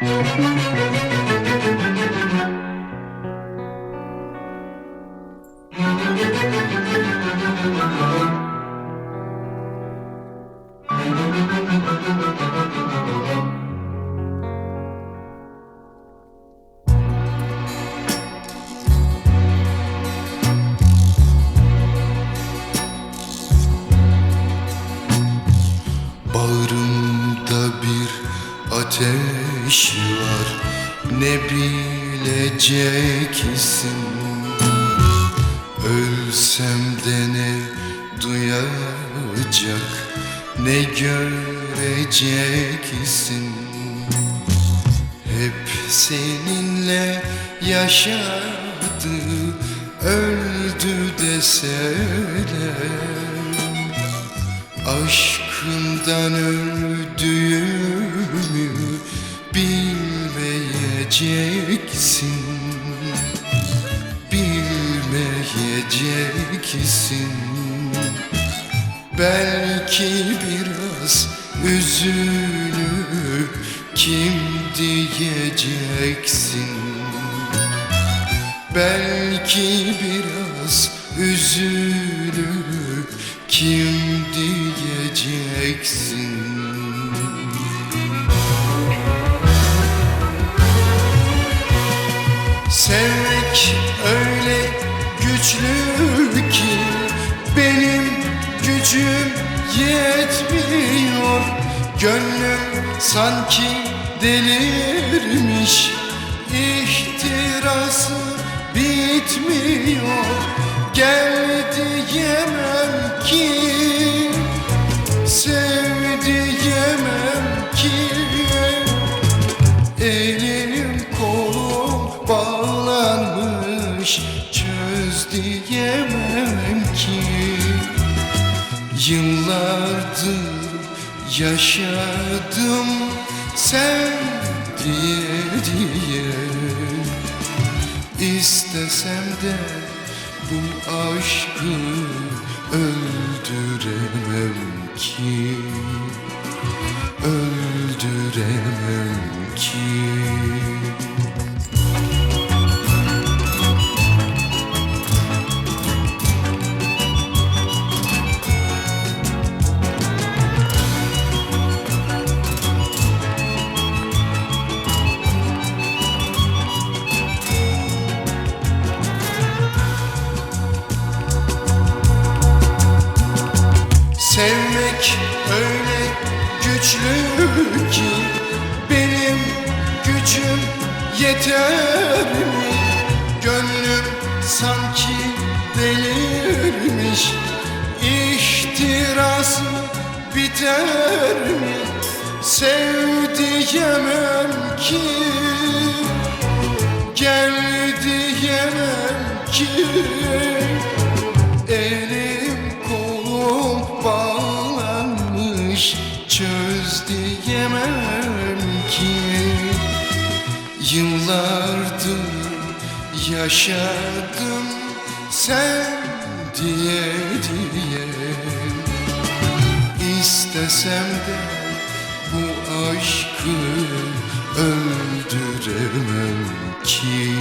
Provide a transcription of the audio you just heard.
Música ateş var. Ne bileceksin Ölsem de ne duyacak? Ne göreceksin Hep seninle yaşadı. Öldü deseler Aşkından öldüğümü bilmeyeceksin. Bilmeyeceksin. Belki biraz üzülüp kim diyeceksin? Belki biraz üzülüp kim diyeceksin Sevmek öyle güçlü ki benim gücüm yetmiyor. Gönlüm sanki delirmiş ihtirası bitmiyor. Gel diyemem ki diyemem ki. Yıllardır yaşadım Sen diye diye. İstesem de bu aşkı öldüremem ki. Öldüremem ki Sevmek öyle güçlü ki benim gücüm yeter mi? Gönlüm sanki delirmiş ihtirası biter mi? Sev ki Gel diyemem ki bağlanmış Çöz diyemem ki Yıllardır yaşadım Sen diye diye. İstesem de bu aşkı öldüremem ki